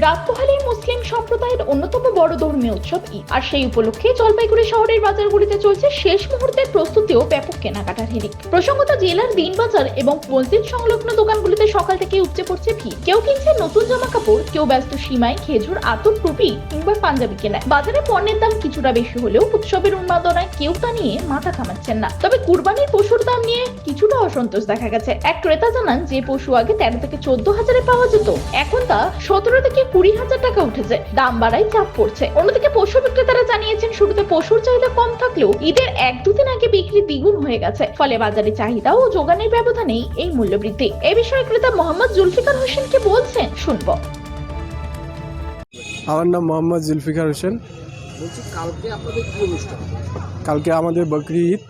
রাতপোহালী মুসলিম সম্প্রদায়ের অন্যতম বড় ধর্মীয় উৎসব ঈদ। আর সেই উপলক্ষে জলপাইগুড়ি শহরের বাজারগুলিতে চলছে শেষ মুহূর্তের প্রস্তুতি ও ব্যাপক কেনাকাটার হিড়িক প্রসঙ্গত জেলার দিন বাজার এবং মসজিদ সংলগ্ন দোকানগুলিতে সকাল থেকে উপচে পড়ছে ভিড়। কেউ কিনছে নতুন জামা কাপড় কেউ ব্যস্ত সীমায় খেজুর আতর টুপি কিংবা পাঞ্জাবি কেনায়। বাজারে পণ্যের দাম কিছুটা বেশি হলেও উৎসবের উন্মাদনায় কেউ তা নিয়ে মাথা ঘামাচ্ছেন না। তবে কুরবানির পশুর দাম নিয়ে কিছুটা অসন্তোষ দেখা গেছে। এক ক্রেতা জানান, যে পশু আগে তেরো থেকে চোদ্দ হাজারে পাওয়া যেত, এখন তা সতেরো থেকে কুড়ি হাজার টাকা উঠেছে। দাম বাড়ায় চাপ পড়ছে। অন্যদিকে পশু বিক্রেতারা জানিয়েছেন শুরুতে পশুর চাহিদা কম থাকলেও ঈদের এক দুদিন আগে বিক্রি দ্বিগুণ হয়ে গেছে। ফলে বাজারে চাহিদা ও যোগানের ব্যবধানেই এই মূল্য বৃদ্ধি। এ বিষয়ে ক্রেতা মোহাম্মদ জুলফিকার হোসেন কি বলছেন শুনব। আমার নাম মোহাম্মদ জুলফিকার হোসেন। বলছি কালকে আপনাদের কি অনুষ্ঠান? কালকে আমাদের বকরি ঈদ।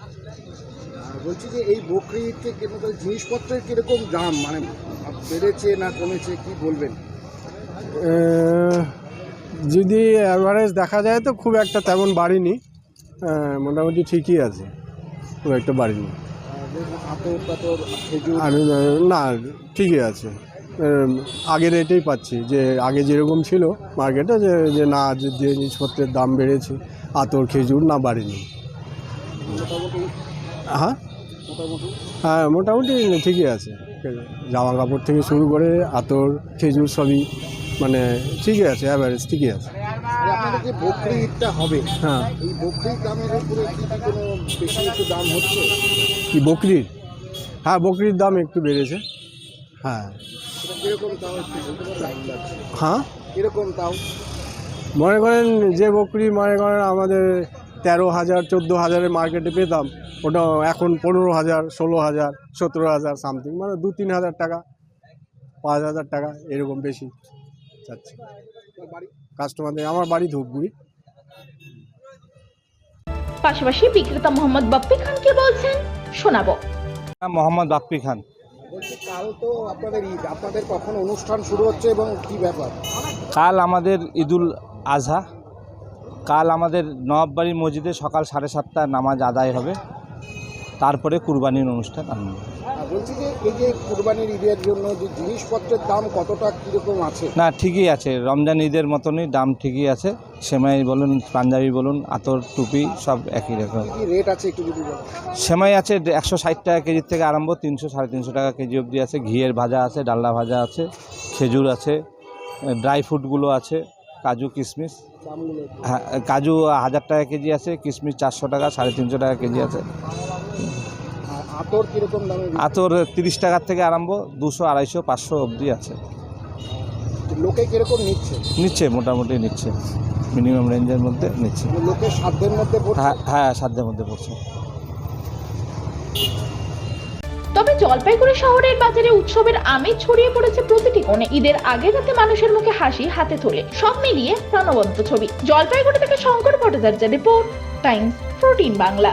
বলছি যে এই বকরি ঈদকে জিনিসপত্রের কীরকম দাম? মানে বেড়েছে না কমেছে কি বলবেন? যদি অ্যাভারেজ দেখা যায় তো খুব একটা তেমন বাড়িনি। মোটামুটি ঠিকই আছে, খুব একটা বাড়েনি। আর না, ঠিকই আছে। আগের রেটেই পাচ্ছি, যে আগে যেরকম ছিল মার্কেটে যে যে না, যে জিনিসপত্রের দাম বেড়েছে, আতর, খেজুর না বাড়েনি। হ্যাঁ? হ্যাঁ মোটামুটি ঠিকই আছে। জামা কাপড় থেকে শুরু করে আতর, খেজুর সবই মানে ঠিকই আছে অ্যাভারেজ ঠিকই আছে। আপনাদের যে বকরি ঈদটা হবে হ্যাঁ। এই বকরি দামের উপরে কি কি কোনো বেশি একটু দাম হচ্ছে? কি বকরির? হ্যাঁ বকরির দাম একটু বেড়েছে। হ্যাঁ। তাও হ্যাঁ? কীরকম তাও? মনে করেন যে বকরি মনে করেন আমাদের তেরো হাজার চোদ্দ হাজারের মার্কেটে পেতাম ওটা এখন পনেরো হাজার ষোলো হাজার সতেরো হাজার সামথিং মানে দু তিন হাজার টাকা পাঁচ হাজার টাকা এরকম বেশি। চাচ্ছি কাস্টমারদের আমার বাড়ি ধূপগুড়ি। পাশাপাশি বিক্রেতা মোহাম্মদ বাপ্পি খান কি বলছেন শোনাবো। নাম মোহাম্মদ বাপ্পি খান। কাল তো আপনাদের ঈদ আপনাদের কখন অনুষ্ঠান শুরু হচ্ছে এবং কি ব্যাপার? কাল আমাদের ঈদুল আজহা। কাল আমাদের নবাববাড়ির মসজিদে সকাল সাড়ে সাতটা নামাজ আদায় হবে। তারপরে কুরবানির অনুষ্ঠান। আর বলছি যে এই যে কুরবানির ঈদের জন্য যে জিনিসপত্রের দাম কতটা কীরকম আছে? না ঠিকই আছে। রমজান ঈদের মতনই দাম ঠিকই আছে। সেমাই বলুন পাঞ্জাবি বলুন আতর টুপি সব একই রকম কি রেট আছে একটু যদি বলেন। সেমাই আছে একশো ষাট টাকা কেজির থেকে আরম্ভ তিনশো সাড়ে তিনশো টাকা কেজি অবধি আছে। ঘিয়ের ভাজা আছে ডালনা ভাজা আছে খেজুর আছে ড্রাই ফ্রুটগুলো আছে কাজু কিশমিশ হ্যাঁ কাজু হাজার টাকা কেজি আছে কিশমিশ চারশো টাকা সাড়ে তিনশো টাকা কেজি আছে। আতর কীরকম দামে আতর তিরিশ টাকার থেকে আরম্ভ দুশো আড়াইশো পাঁচশো অবধি আছে। লোকে কীরকম নিচ্ছে? নিচ্ছে মোটামুটি নিচ্ছে। মিনিমাম রেঞ্জের মধ্যে নিচ্ছে। মানে লোকের সাধ্যের মধ্যে হ্যাঁ হ্যাঁ সাধ্যের মধ্যে পড়ছে তবে জলপাইগুড়ি শহরের বাজারে উৎসবের আমেজ ছড়িয়ে পড়েছে প্রতিটি কোণে। ঈদের আগে রাতে মানুষের মুখে হাসি হাতে তোলে। সব মিলিয়ে প্রাণবন্ত ছবি। জলপাইগুড়ি থেকে শঙ্কর ভট্টাচার্যের রিপোর্ট টাইমস প্রোটিন বাংলা।